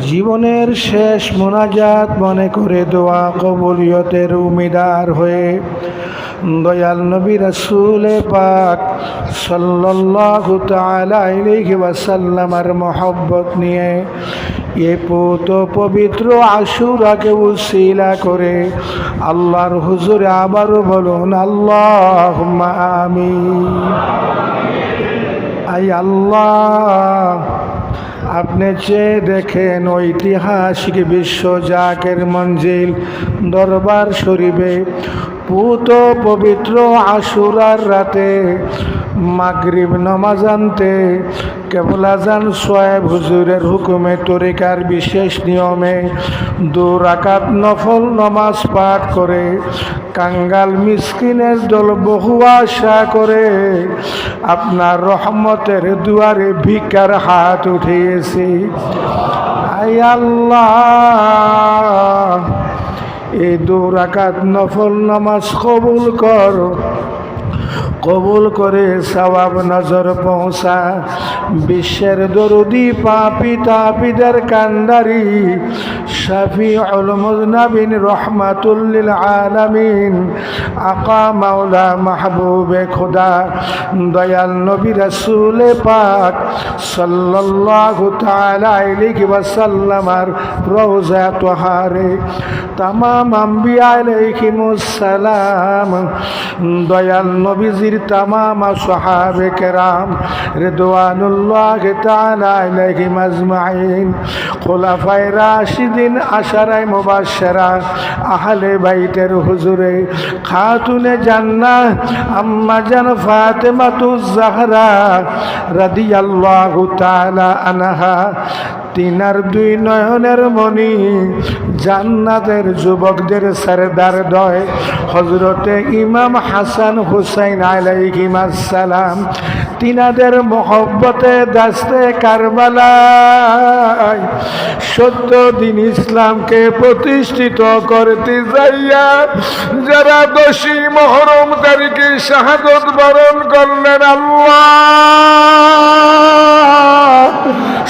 জীবনের শেষ মোনাজাত মনে করে দোয়া কবুলিয়তের উমিদার হয়ে। দয়াল নবী রসুলে পাক ওয়াসাল্লামার মহব্বত নিয়ে এ পুত পবিত্র আশুরাকে উসিলা করে আল্লাহর হুজুরে আবারও বলুন আল্লাহ আমি আই আল্লাহ আপনি চেয়ে দেখেন ঐতিহাসিক বিশ্ব জাকের মঞ্জিল দরবার শরীফে পুত পবিত্র আশুরার রাতে মাগরিব নমাজ আনতে কেবল আজান সোয়েব হুজুরের হুকুমে তরিকার বিশেষ নিয়মে দু রাকাত নফল নমাজ পাঠ করে কাঙ্গাল মিসকিনের দল বহু আশা করে আপনার রহমতের দুয়ারে ভিকার হাত উঠিয়েছি। আই আল্লাহ! এই দু রাকাত নফল নামাজ কবুল কর। কবুল করে সবাব নজর পৌঁছা। বিশ্বের দরুদি পাপি তাপিদের কান্দারি শাফি অলমুজনাবিন রহমাতুল্লিল আলামিন, আকা মাওলা মাহবুবে খোদা, দয়াল নবী রাসূলে পাক সাল্লাল্লাহু তাআলা আলাইহি ওয়াসাল্লামার রওজা তোহারে। তামাম আম্বিয়া আলাইহিমুস সালাম, দয়াল নবীজির তামাম সাহাবে কেরাম রিদওয়ানুল্লাহ তাআলা আলাইহিম আজমাইন খোলাফায়ে রাশিদিন আশারায়ে মুবাশশারা আহলে বাইতের হুজুরে খাতুনে জান্নাহ আম্মা জান ফাতেমাতুজ জাহরা রাদিয়াল্লাহু তাআলা আনহা তিনার দুই নয়নের মণি, জান্নাতের যুবকদের সরদার দয়। হজরতে ইমাম হাসান হুসাইন আসসালাম, তিনাদের মহব্বতে দাস্তে কারবালায়। সত্য দিন ইসলামকে প্রতিষ্ঠিত করতে যাইয়া যারা দোষী মহরম তারিখে শাহাদত বরণ করলেন আল্লাহ।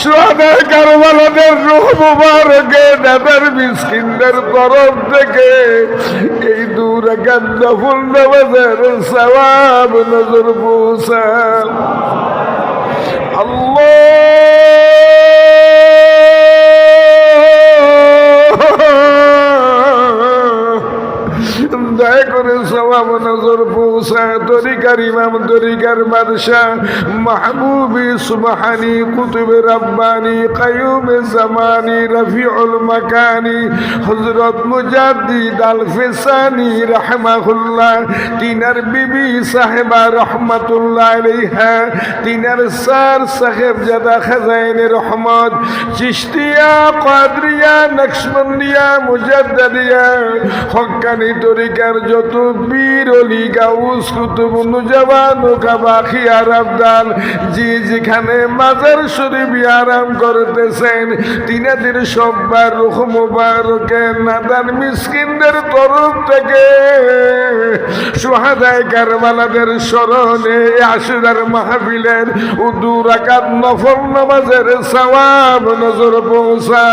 সোহাদের কারবালাদের রুহ মুবারকে দাদার মিসকিনদের তরফ থেকে এই দূর গান্দাফুল নামাজের সবাব নজর পৌঁছা। আল্লাহ! দয়া করে সবাব নজর পৌঁছা। তরিকার ইমাম, তরিকার বাদশাহ, মাহবুবি সুবহানি, কুতুবে রব্বানি কায়ুমে জামানি, রফিউল মাকানি হজরত মুজাদ্দিদ আল ফিসানি রাহমাহুল্লাহ, তিনার বিবি সাহেবা রহমাতুল্লাহ আলাইহা, তিনার স্যার সাহেব জাদা খাজাইনে রহমত, চিশতিয়া, কাদরিয়া, নকশবন্দিয়া মুজাদ্দিয়া হক্কানি তরিকার যত বীর অলি গাউস কুতুব নুজাবান ও কাবাখি আর আবদাল জি যেখানে মাজার শরীফ আরাম করতেছেন তিনাদের সব্বার রুখ মুবারকে নাদান মিসকিনদের তরফ থেকে সুহাদায় কারবালাদের স্মরণে আশুরার মাহফিলের উদু রাকাত নফল নামাজের সওয়াব নজর পৌঁছা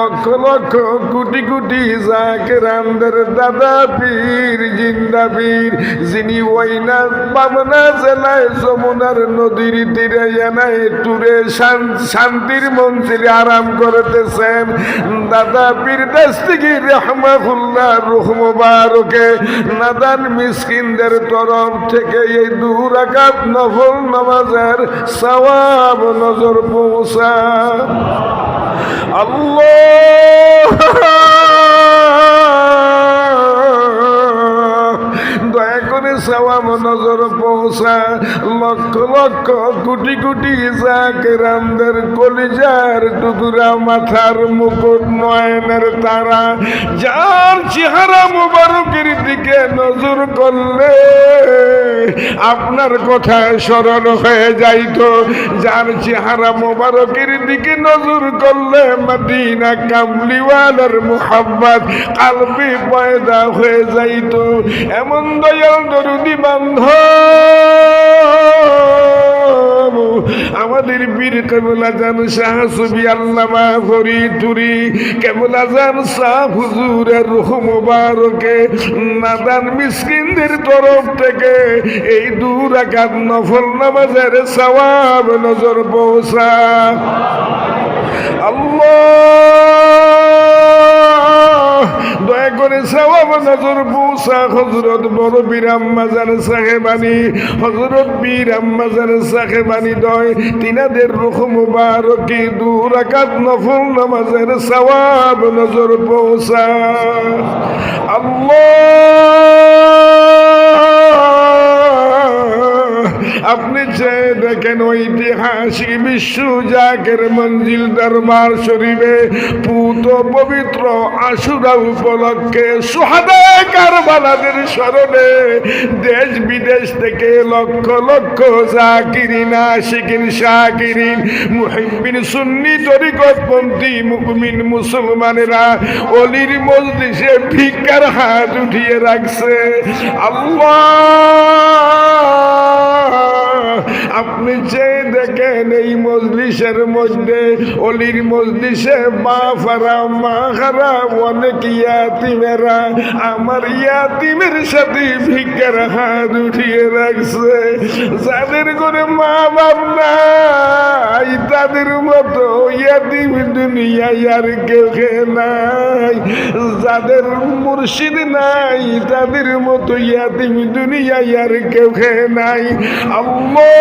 লক্ষ লক্ষ কোটি কোটি জাকেরামদের দাদা পীর, জিন্দা পীর, যিনি ওইনা পাবনা জেলায় যমুনার নদীর তীরে এনায় টুরে শান্তির মন্দিরে আরাম করতেছেন। দাদা পীর দস্তিগি রহমাহুল্লাহ, রুহ মুবারকে। নাদান মিসকিনদের তরফ থেকে এই দু রাকাত নফল নামাজের সওয়াব নজর পৌঁছা আল্লাহ! সওয়াব নজর পৌঁছা, লক্ষ লক্ষ কোটি কোটি জাকেরামদের কলিজার টুকরা মাথার মুকুট নয়নের তারা, যার চেহারা মুবারকের দিকে নজর করলে আপনার কথা স্মরণ হয়ে যাইতো যার চেহারা মোবারকের দিকে নজর করলে মদিনা কামলিওয়ালার মোহাম্মদ কালবি পয়দা হয়ে যাইতো এমন দয়াল দরুদি বান্ধব। আমাদের বীর কেবলা জান শাহ সুবি আল্লামা ফরি তুরি কেবলা জান শাহ হুজুরের মুবারকে, নাদান মিসকিনদের তরফ থেকে এই দু রাকাত নফল নামাজের সওয়াব নজর পৌঁছা আল্লাহ! করে সওয়াব নজর পৌঁছা হজরত বড় বীর আম্মাজান সাহেবানি হজরত বীর আম্মাজান সাহেবানি দয়, তিনাদের রুখ মুবারকি দু রাকাত নফল নামাজের নজর পৌঁছা আল্লাহ! আপনি চেয়ে দেখেন ঐতিহাসিক বিশ্ব জাকের মঞ্জিল দরবার শরীফে পুত পবিত্র আশুরা উপলক্ষে সোহাদায় কারবালাদের স্মরণে দেশ বিদেশ থেকে লক্ষ লক্ষ জাকিরিন, আশিকিন, শাকিরিন মুহিব্বিন সুন্নি তরিকতপন্থী, মুমিন মুসলমানেরা অলির মজলিসে ভিক্ষার হাত উঠিয়ে রাখছে। আল্লাহ আপনি যে দেখেন এই মজলিসের মধ্যে, অলির মজলিসে মা ফারা, মা খারা, অনেক ইয়াতিমেরা, আমার ইয়াতিমের সাথে ভিক্ষার হাত উঠিয়ে রাখছে। যাদের করে মা নাই। তাদের মতো ইয়াতিম দুনিয়ায় আর কেউ নাই। যাদের মুর্শিদ নাই, তাদের মতো ইয়াতিম দুনিয়া আর কেউ নাই। আল্লাহ!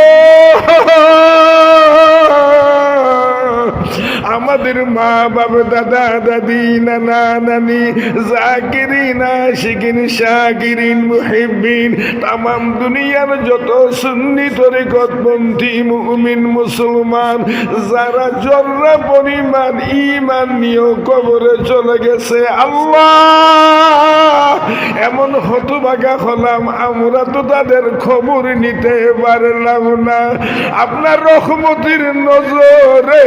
আমাদের মা বাবা দাদা, দাদি, নানা, নানি, জাকিরিন, আশিকিন, শাকিরিন, মুহিব্বিন, তামাম দুনিয়ার যত সুন্নি তরিকতপন্থী, মুমিন, মুসলমান, যারা জর্রা পরিমাণ ইমান নিয়েও কবরে চলে গেছে, আল্লাহ! এমন হতবাগা হলাম, আমরা তো তাদের খবর নিতে পারলাম না। আপনার রহমতির নজরে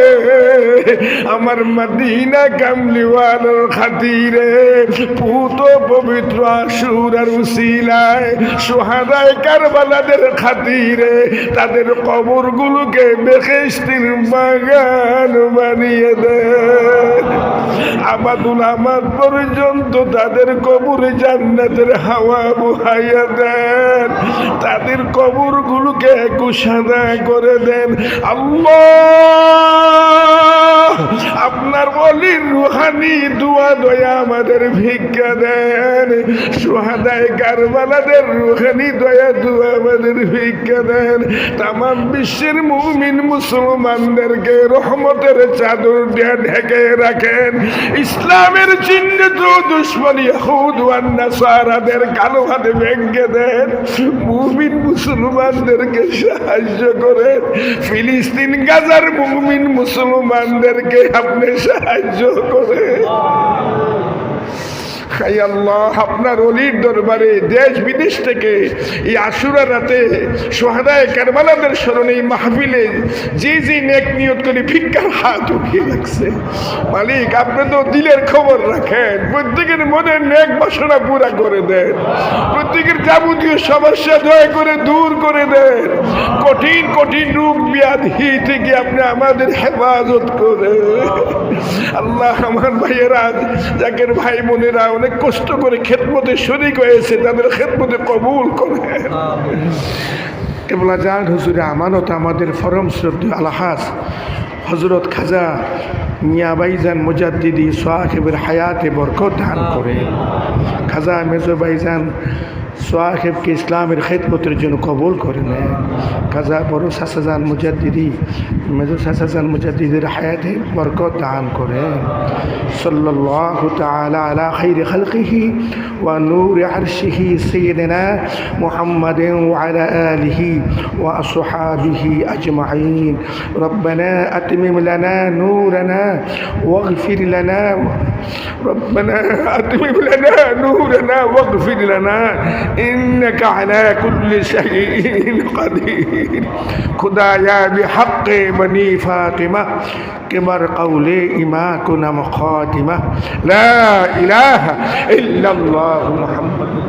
আমার মদিনা কামলিওয়ালার খাতিরে, পুত পবিত্র আসুর আর উসিলায়, সোহাদায় কারবালাদের খাতিরে, তাদের কবরগুলোকে বেহেস্তির বাগান বানিয়ে দেয় আমাদুল আমার পর্যন্ত তাদের কবরে জান্নাতের হাওয়া বুহাইয়া দেন। তাদের কবরগুলোকে কুসাদা করে দেন। আল্লাহ! আপনার অলির রুহানি দুয়া দয়া আমাদের ভিক্ষা দেন। সুহাদায় কারবালাদের রুহানি দয়া দুয়া আমাদের ভিক্ষা দেন। তাম বিশ্বের মুমিন মুসলমানদেরকে রহমতের চাদর দিয়ে ঢেকে রাখেন। ইসলামের চিহ্নিত দুশ্মন নাসারাদের কালো হাতে ভেঙে দেন। মুমিন মুসলমানদেরকে সাহায্য করেন। ফিলিস্তিন, গাজার মুমিন মুসলমানদেরকে আপনি সাহায্য করেন আল্লাহ, আপনার অলির দরবারে দেশ বিদেশ থেকে এই আশুরা রাতে সোহাদায় কারবালাদের স্মরণে এই মাহফিলে যে যে নেক নিয়ত করে ভিক্ষার হাত উঠিয়ে রাখছে। মালিক, আপনি তো দিলের খবর রাখেন, প্রত্যেকের মনে নেক বাসনা পুরা করে দেন। প্রত্যেকের যাবতীয় সমস্যা দয়া করে দূর করে দেন। কঠিন কঠিন রোগ ব্যাধি থেকে আপনি আমাদের হেফাজত করে আল্লাহ, আমার ভাইয়েরা যাকের ভাই বোনেরা অনেক কষ্ট করে খেদমতে শরিক হয়েছে, তাদের খেদমতে কবুল করে। কেবলা জান হুজুরে, আমানত আমাদের ফরম শ্রদ্ধ আলহাস হজরত খাজা মিয়াবাইজান মুজাদ্দিদি সোয়াহেবের হায়াতে বরকত দান করে। খাজা মেজো বাইজান সোয়াহেবকে ইসলামের খেদমতের জন্য কবুল করে নেন খাজা বড় সাসাজান মুজাদ্দিদি মেজো সাসাজান মুজাদ্দিদের হায়াতে বরকত দান করেন সাল্লাল্লাহু তাআলা আলা খাইরি খালকিহি ওয়া নূরি আরশিহি সাইয়্যিদিনা মুহাম্মাদিন ওয়া আলা আলিহি ওয়া আসহাবিহি আজমাইন ربنا أتمم لنا نورنا واغفر لنا ربنا أتمم لنا نورنا واغفر لنا. إنك على كل شيء قدير. خدايا بحق بني فاطمة. كبر قولي إما كنا مخاتمة. لا إله إلا الله محمد